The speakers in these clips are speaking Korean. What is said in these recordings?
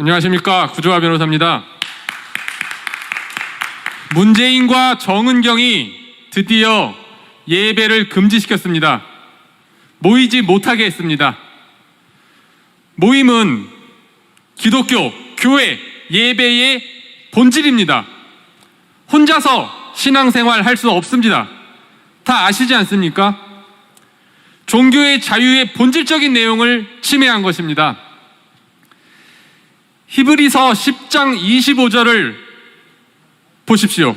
안녕하십니까 구조화 변호사입니다. 문재인과 정은경이 드디어 예배를 금지시켰습니다. 모이지 못하게 했습니다. 모임은 기독교, 교회, 예배의 본질입니다. 혼자서 신앙생활 할 수 없습니다. 다 아시지 않습니까? 종교의 자유의 본질적인 내용을 침해한 것입니다. 히브리서 10장 25절을 보십시오.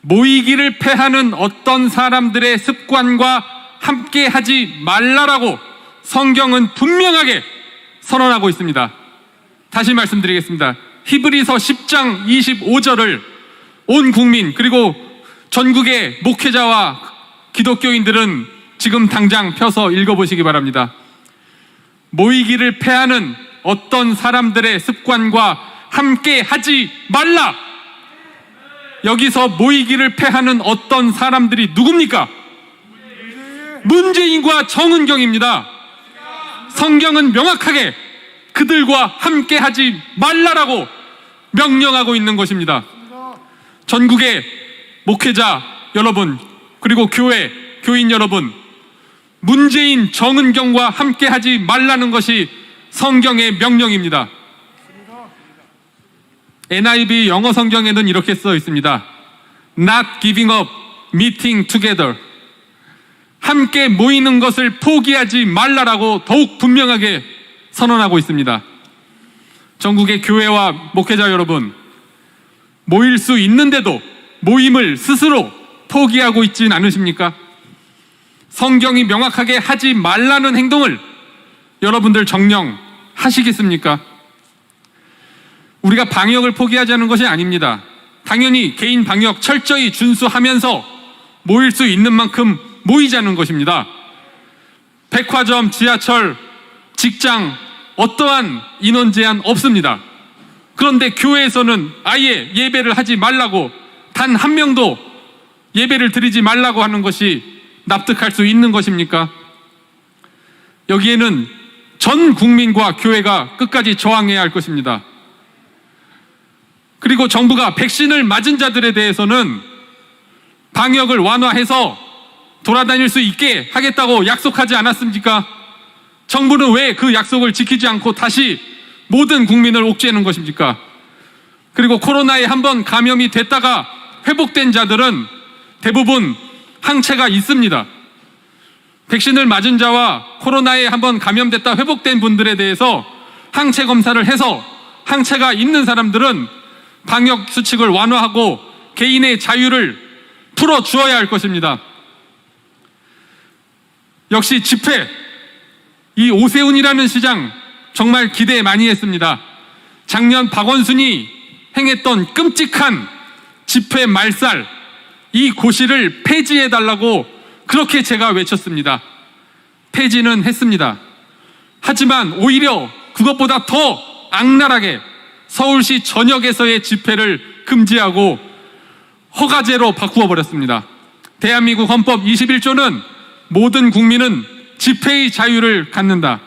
모이기를 패하는 어떤 사람들의 습관과 함께 하지 말라라고 성경은 분명하게 선언하고 있습니다. 다시 말씀드리겠습니다. 히브리서 10장 25절을 온 국민 그리고 전국의 목회자와 기독교인들은 지금 당장 펴서 읽어보시기 바랍니다. 모이기를 패하는 어떤 사람들의 습관과 함께 하지 말라. 여기서 모이기를 패하는 어떤 사람들이 누굽니까? 문재인과 정은경입니다. 성경은 명확하게 그들과 함께 하지 말라라고 명령하고 있는 것입니다. 전국의 목회자 여러분, 그리고 교회, 교인 여러분, 문재인, 정은경과 함께 하지 말라는 것이 성경의 명령입니다. NIV 영어 성경에는 이렇게 써 있습니다. Not giving up, meeting together. 함께 모이는 것을 포기하지 말라라고 더욱 분명하게 선언하고 있습니다. 전국의 교회와 목회자 여러분, 모일 수 있는데도 모임을 스스로 포기하고 있진 않으십니까? 성경이 명확하게 하지 말라는 행동을 여러분들 정령 하시겠습니까? 우리가 방역을 포기하자는 것이 아닙니다. 당연히 개인 방역 철저히 준수하면서 모일 수 있는 만큼 모이자는 것입니다. 백화점, 지하철, 직장, 어떠한 인원 제한 없습니다. 그런데 교회에서는 아예 예배를 하지 말라고 단 한 명도 예배를 드리지 말라고 하는 것이 납득할 수 있는 것입니까? 여기에는 전 국민과 교회가 끝까지 저항해야 할 것입니다. 그리고 정부가 백신을 맞은 자들에 대해서는 방역을 완화해서 돌아다닐 수 있게 하겠다고 약속하지 않았습니까? 정부는 왜 그 약속을 지키지 않고 다시 모든 국민을 옥죄는 것입니까? 그리고 코로나에 한번 감염이 됐다가 회복된 자들은 대부분 항체가 있습니다. 백신을 맞은 자와 코로나에 한번 감염됐다 회복된 분들에 대해서 항체 검사를 해서 항체가 있는 사람들은 방역 수칙을 완화하고 개인의 자유를 풀어 주어야 할 것입니다. 역시 집회, 이 오세훈이라는 시장 정말 기대 많이 했습니다. 작년 박원순이 행했던 끔찍한 집회 말살, 이 고시를 폐지해 달라고 그렇게 제가 외쳤습니다. 폐지는 했습니다. 하지만 오히려 그것보다 더 악랄하게 서울시 전역에서의 집회를 금지하고 허가제로 바꾸어 버렸습니다. 대한민국 헌법 21조는 모든 국민은 집회의 자유를 갖는다.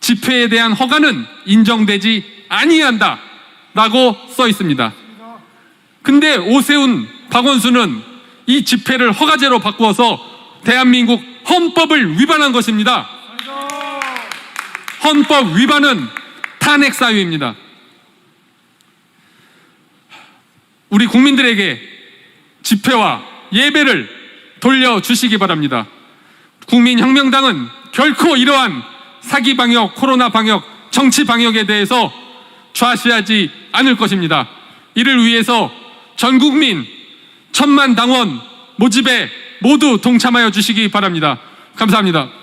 집회에 대한 허가는 인정되지 아니한다. 라고 써 있습니다. 근데 오세훈, 박원순은 이 집회를 허가제로 바꾸어서 대한민국 헌법을 위반한 것입니다. 헌법 위반은 탄핵 사유입니다. 우리 국민들에게 집회와 예배를 돌려주시기 바랍니다. 국민혁명당은 결코 이러한 사기 방역, 코로나 방역, 정치 방역에 대해서 좌시하지 않을 것입니다. 이를 위해서 전 국민 천만 당원 모집에 모두 동참하여 주시기 바랍니다. 감사합니다.